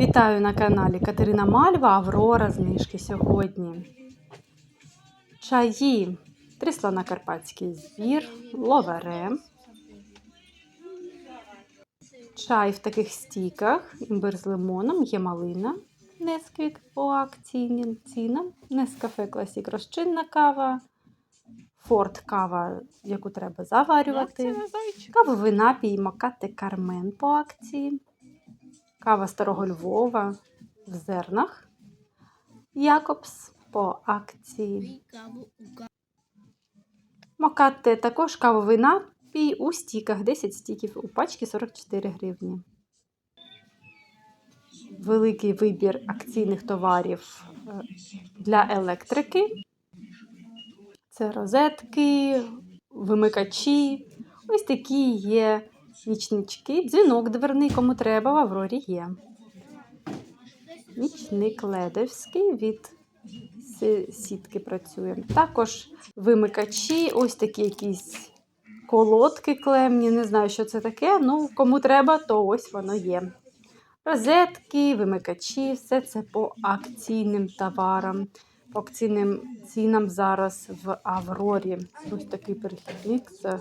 Вітаю на каналі Катерина Мальва, Аврора знижки сьогодні. Чаї, три слона карпатський збір, ловере. Чай в таких стіках, імбир з лимоном, є малина, несквік по акційним цінам, нескафе класік розчинна кава, форт кава, яку треба заварювати. Кавовий напій Макати Кармен по акції. Кава Старого Львова в зернах. Якобс по акції. Макати також кавовий напій у стіках. 10 стіків у пачці 44 гривні. Великий вибір акційних товарів е, для електрики. Це розетки, вимикачі. Ось такі є нічнички. Дзвінок дверний, кому треба, в Аврорі є. Нічник ледовський від сітки працює. Також вимикачі, ось такі якісь колодки клемні. Не знаю, що це таке. Ну, кому треба, то ось воно є. Розетки, вимикачі, все це по акційним товарам. По акційним цінам зараз в Аврорі. Ось такий перехідник з е,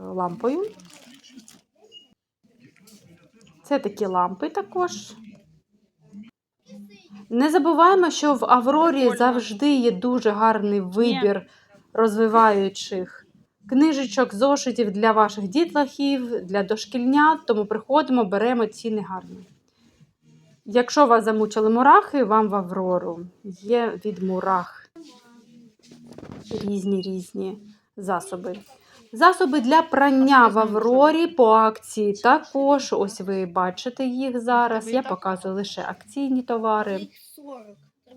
лампою. Це такі лампи також. Не забуваємо, що в Аврорі завжди є дуже гарний вибір розвиваючих книжечок, зошитів для ваших дітлахів, для дошкільнят. Тому приходимо, беремо ціни гарні. Якщо вас замучили мурахи, вам в Аврору є від мурах різні різні засоби. Засоби для прання в Аврорі по акції також. Ось ви бачите їх зараз. Я показую лише акційні товари,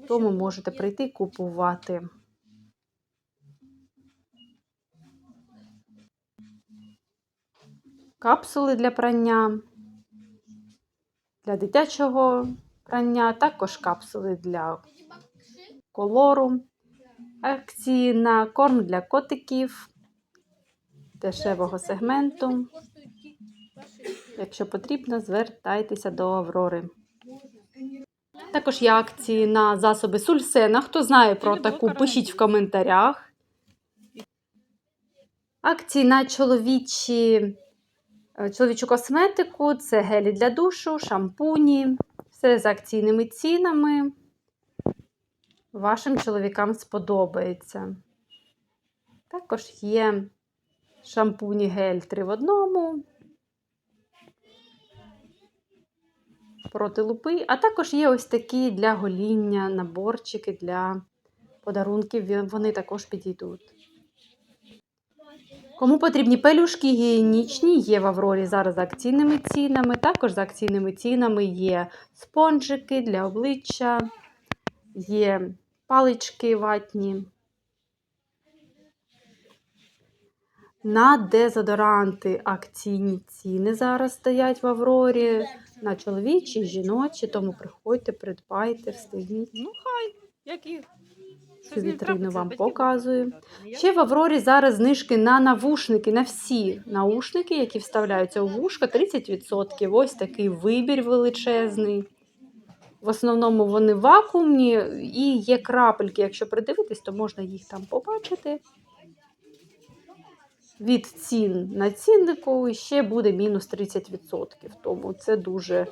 тому можете прийти купувати. Капсули для прання, для дитячого прання, також капсули для колору, акції на корм для котиків дешевого сегменту. Якщо потрібно, звертайтеся до Аврори. Також є акції на засоби Сульсена. Хто знає про таку, пишіть в коментарях. Акції на чоловічі, е, чоловічу косметику це гелі для душу, шампуні. Все з акційними цінами. Вашим чоловікам сподобається. Також є шампуні гель 3 в одному. Проти лупи. А також є ось такі для гоління, наборчики для подарунків. Вони також підійдуть. Кому потрібні пелюшки гігієнічні, є в Аврорі зараз з акційними цінами. Також з акційними цінами є спонжики для обличчя, є палички ватні. На дезодоранти акційні ціни зараз стоять в Аврорі. На чоловічі, жіночі, тому приходьте, придбайте, встигніть. Ну хай, які. Цю вітрину вам показую. Ще в Аврорі зараз знижки на навушники, на всі наушники, які вставляються у вушка, 30%. Ось такий вибір величезний. В основному вони вакуумні і є крапельки. Якщо придивитись, то можна їх там побачити. Від цін на ціннику ще буде мінус 30%. Тому це дуже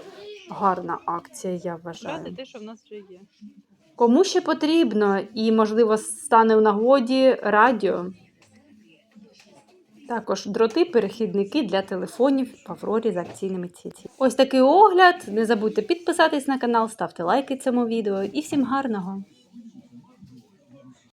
гарна акція, я вважаю. Те, що в нас вже є. Кому ще потрібно і, можливо, стане в нагоді радіо. Також дроти, перехідники для телефонів в Аврорі з акційними цінами. Ось такий огляд. Не забудьте підписатись на канал, ставте лайки цьому відео і всім гарного!